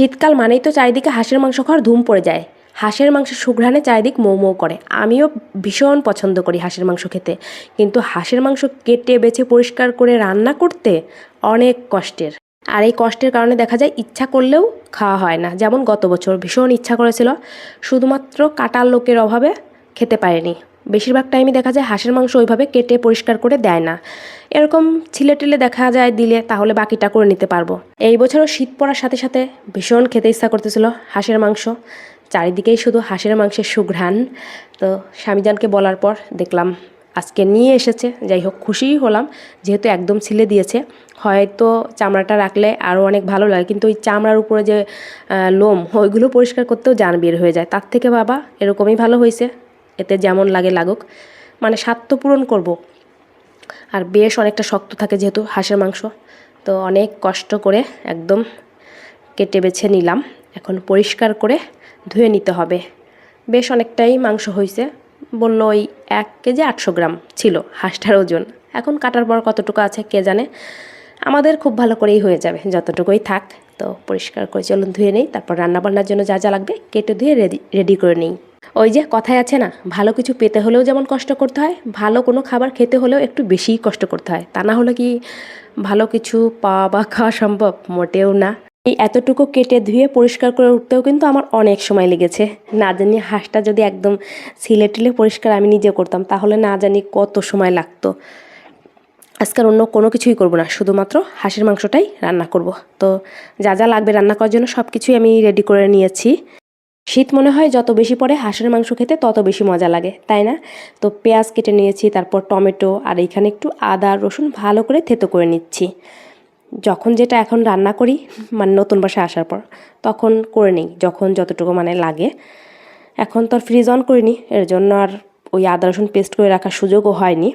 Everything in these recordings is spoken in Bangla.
শীতকাল মানেই তো চারিদিকে হাঁসের মাংস খাওয়ার ধুম পড়ে যায়। হাঁসের মাংসের সুঘ্রাণে চারিদিক মৌ মৌ করে। আমিও ভীষণ পছন্দ করি হাঁসের মাংস খেতে। কিন্তু হাঁসের মাংস কেটে, বেছে, পরিষ্কার করে রান্না করতে অনেক কষ্টের। আর এই কষ্টের কারণে দেখা যায় ইচ্ছা করলেও খাওয়া হয় না। যেমন গত বছর ভীষণ ইচ্ছা করেছিল, শুধুমাত্র কাটার লোকের অভাবে খেতে পারেনি। বেশিরভাগ টাইমে দেখা যায় হাঁসের মাংস ওইভাবে কেটে পরিষ্কার করে দেয় না। এরকম ছিলে টিলে দেখা যায় দিলে তাহলে বাকিটা করে নিতে পারব। এই বছরও শীত পড়ার সাথে সাথে ভীষণ খেতে ইচ্ছা করতেছিল হাঁসের মাংস। চারিদিকেই শুধু হাঁসের মাংসের সুঘ্রাণ। তো স্বামীজানকে বলার পর দেখলাম আজকে নিয়ে এসেছে। যাই হোক, খুশিই হলাম যেহেতু একদম ছিলে দিয়েছে। হয়তো চামড়াটা রাখলে আরও অনেক ভালো লাগে, কিন্তু ওই চামড়ার উপরে যে লোম, ওইগুলো পরিষ্কার করতেও জান বের হয়ে যায়। তার থেকে বাবা এরকমই ভালো হয়েছে। এতে যেমন লাগে লাগুক। মানে স্বাদ তো পূরণ করব। আর বেশ অনেকটা শক্ত থাকে যেহেতু হাঁসের মাংস। তো অনেক কষ্ট করে একদম কেটে বেছে নিলাম। এখন পরিষ্কার করে ধুয়ে নিতে হবে। বেশ অনেকটাই মাংস হয়েছে বলল ওই এক কেজি আটশো গ্রাম ছিল হাঁসটার ওজন। এখন কাটার পর কতটুকু আছে কে জানে? আমাদের খুব ভালো করেই হয়ে যাবে, যতটুকুই থাক। তো পরিষ্কার করে চলুন ধুয়ে নেই। তারপর রান্নাবান্নার জন্য যা যা লাগবে কেটে ধুয়ে রেডি রেডি করে নিই। ওই যে কথায় আছে না, ভালো কিছু পেতে হলেও যেমন কষ্ট করতে হয়, ভালো কোনো খাবার খেতে হলেও একটু বেশিই কষ্ট করতে হয়। তা না হলে কি ভালো কিছু পাওয়া বা খাওয়া সম্ভব? মোটেও না। এই এতটুকু কেটে ধুয়ে পরিষ্কার করে উঠতেও কিন্তু আমার অনেক সময় লেগেছে। না জানি হাঁসটা যদি একদম সিলে টিলে পরিষ্কার আমি নিজে করতাম, তাহলে না জানি কত সময় লাগতো। আজকাল অন্য কোনো কিছুই করব না, শুধুমাত্র হাঁসের মাংসটাই রান্না করব। তো যা যা লাগবে রান্না করার জন্য সব কিছুই আমি রেডি করে নিয়েছি। শীত মনে হয় যত বেশি পড়ে হাঁসের মাংস খেতে তত বেশি মজা লাগে, তাই না? তো পেঁয়াজ কেটে নিয়েছি, তারপর টমেটো আর এইখানে একটু আদা, রসুন ভালো করে থেতো করে নিচ্ছি। যখন যেটা এখন রান্না করি মানে নতুন বাসায় আসার পর, তখন করে নিই, যখন যতটুকু মানে লাগে। এখন তো আর ফ্রিজ অন করিনি, এর জন্য আর ওই আদা, রসুন পেস্ট করে রাখার সুযোগও হয়নি।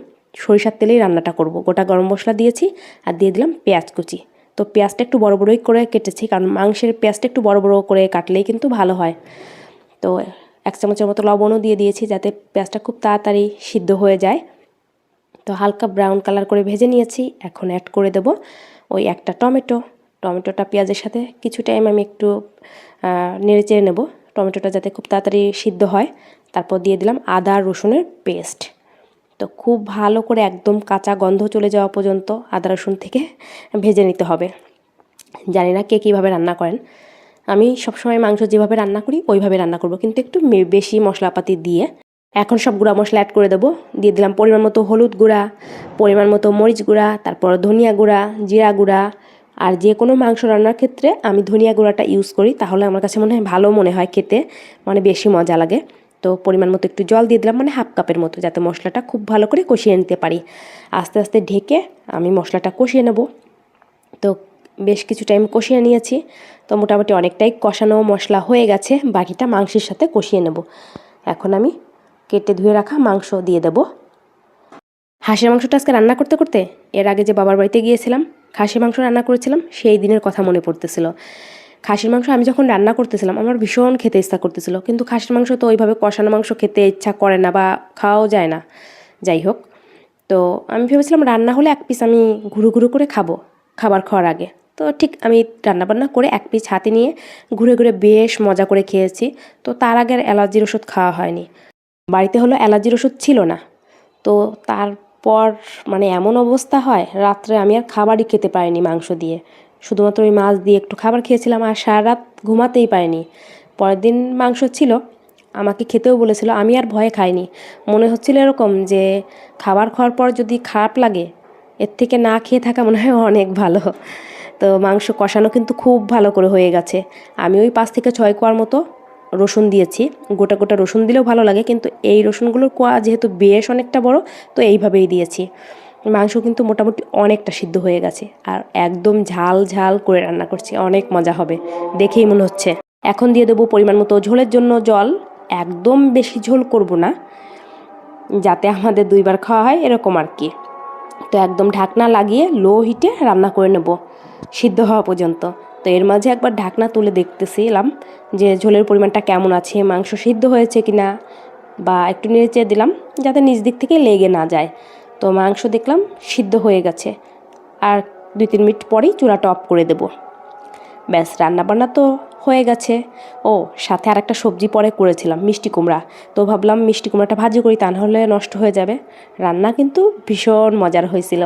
সরিষার তেলেই রান্নাটা করব। গোটা গরম মশলা দিয়েছি আর দিয়ে দিলাম পেঁয়াজ কুচি। তো পেঁয়াজটা একটু বড় বড়ই করে কেটেছি, কারণ মাংসের পেঁয়াজটা একটু বড় বড় করে কাটলেই কিন্তু ভালো হয়। তো এক চামচের মতো লবণও দিয়ে দিয়েছি যাতে পেঁয়াজটা খুব তাড়াতাড়ি সিদ্ধ হয়ে যায়। তো হালকা ব্রাউন কালার করে ভেজে নিয়েছি, এখন অ্যাড করে দেব ওই একটা টমেটো। টমেটোটা পেঁয়াজের সাথে কিছু টাইম আমি একটু নেড়ে চেড়ে নেব। টমেটোটা যাতে খুব তাড়াতাড়ি সিদ্ধ হয়, তারপর দিয়ে দিলাম আদা রসুনের পেস্ট তো খুব ভালো করে একদম কাঁচা গন্ধ চলে যাওয়া পর্যন্ত আদা, রসুন থেকে ভেজে নিতে হবে। জানি না কে কীভাবে রান্না করেন। আমি সবসময় মাংস যেভাবে রান্না করি, ওইভাবে রান্না করব। কিন্তু একটু বেশি মশলাপাতি দিয়ে এখন সব গুঁড়া মশলা অ্যাড করে দেবো। দিয়ে দিলাম পরিমাণ মতো হলুদ গুঁড়া, পরিমাণ মতো মরিচ গুঁড়া, তারপর ধনিয়া গুঁড়া, জিরা গুঁড়া। আর যে কোনো মাংস রান্নার ক্ষেত্রে আমি ধনিয়া গুঁড়াটা ইউজ করি, তাহলে আমার কাছে মনে হয় ভালো মনে হয় খেতে মানে বেশি মজা লাগে। তো পরিমাণ মতো একটু জল দিয়ে দিলাম মানে হাফ কাপের মতো, যাতে মশলাটা খুব ভালো করে কষিয়ে নিতে পারি। আস্তে আস্তে ঢেকে আমি মশলাটা কষিয়ে নেব। তো বেশ কিছু টাইম কষিয়ে নিয়েছি। তো মোটামুটি অনেকটাই কষানো মশলা হয়ে গেছে, বাকিটা মাংসের সাথে কষিয়ে নেব। এখন আমি কেটে ধুয়ে রাখা মাংস দিয়ে দেব। হাঁসের মাংসটা আজকে রান্না করতে করতে, এর আগে যে বাবার বাড়িতে গিয়েছিলাম খাসি মাংস রান্না করেছিলাম, সেই দিনের কথা মনে পড়তেছিল। খাসির মাংস আমি যখন রান্না করতেছিলাম, আমার ভীষণ খেতে ইচ্ছা করতেছিল। কিন্তু খাসির মাংস তো ওইভাবে কষানো মাংস খেতে ইচ্ছা করে না বা খাওয়াও যায় না। যাই হোক, তো আমি ভেবেছিলাম রান্না হলে এক পিস আমি ঘুরু ঘুরু করে খাব খাবার খাওয়ার আগে। তো ঠিক আমি রান্নাবান্না করে এক পিস হাতে নিয়ে ঘুরে ঘুরে বেশ মজা করে খেয়েছি। তো তার আগে অ্যালার্জির ওষুধ খাওয়া হয়নি। বাড়িতে হলো অ্যালার্জির ওষুধ ছিল না। তো তারপর মানে এমন অবস্থা হয়, রাত্রে আমি আর খাবারই খেতে পারিনি মাংস দিয়ে। শুধুমাত্র ওই মাছ দিয়ে একটু খাবার খেয়েছিলাম আর সারা রাত ঘুমাতেই পারিনি। পরের দিন মাংস ছিল, আমাকে খেতেও বলেছিল, আমি আর ভয়ে খাইনি। মনে হচ্ছিল এরকম যে খাবার খাওয়ার পর যদি খারাপ লাগে, এর থেকে না খেয়ে থাকা মনে হয় অনেক ভালো। তো মাংস কষানো কিন্তু খুব ভালো করে হয়ে গেছে। আমি ওই পাঁচ থেকে ছয় কোয়ার মতো রসুন দিয়েছি। গোটা গোটা রসুন দিলেও ভালো লাগে, কিন্তু এই রসুনগুলোর কোয়া যেহেতু বেশ অনেকটা বড়, তো এইভাবেই দিয়েছি। মাংস কিন্তু মোটামুটি অনেকটা সিদ্ধ হয়ে গেছে। আর একদম ঝাল ঝাল করে রান্না করছি। অনেক মজা হবে। দেখেই মনে হচ্ছে। এখন দিয়ে দেবো পরিমাণ মতো ঝোলের জন্য জল। একদম বেশি ঝোল করব না। যাতে আমাদের দুইবার খাওয়া হয় এরকম আর কি। তো একদম ঢাকনা লাগিয়ে লো হিটে রান্না করে নেব। সিদ্ধ হওয়া পর্যন্ত। তো এর মাঝে একবার ঢাকনা তুলে দেখতেছিলাম যে ঝোলের পরিমাণটা কেমন আছে, মাংস সিদ্ধ হয়েছে কি না বা একটু নেড়ে দিলাম, যাতে নিজ দিক থেকে লেগে না যায়। তো মাংস দেখলাম সিদ্ধ হয়ে গেছে। আর দুই, তিন মিনিট পরেই চুলাটা অফ করে দেব। ব্যাস, রান্নাবান্না তো হয়ে গেছে। ও, সাথে আর একটা সবজি পরে করেছিলাম, মিষ্টি কুমড়া। তো ভাবলাম মিষ্টি কুমড়াটা ভাজি করি, তা নাহলে নষ্ট হয়ে যাবে। রান্না কিন্তু ভীষণ মজার হয়েছিল।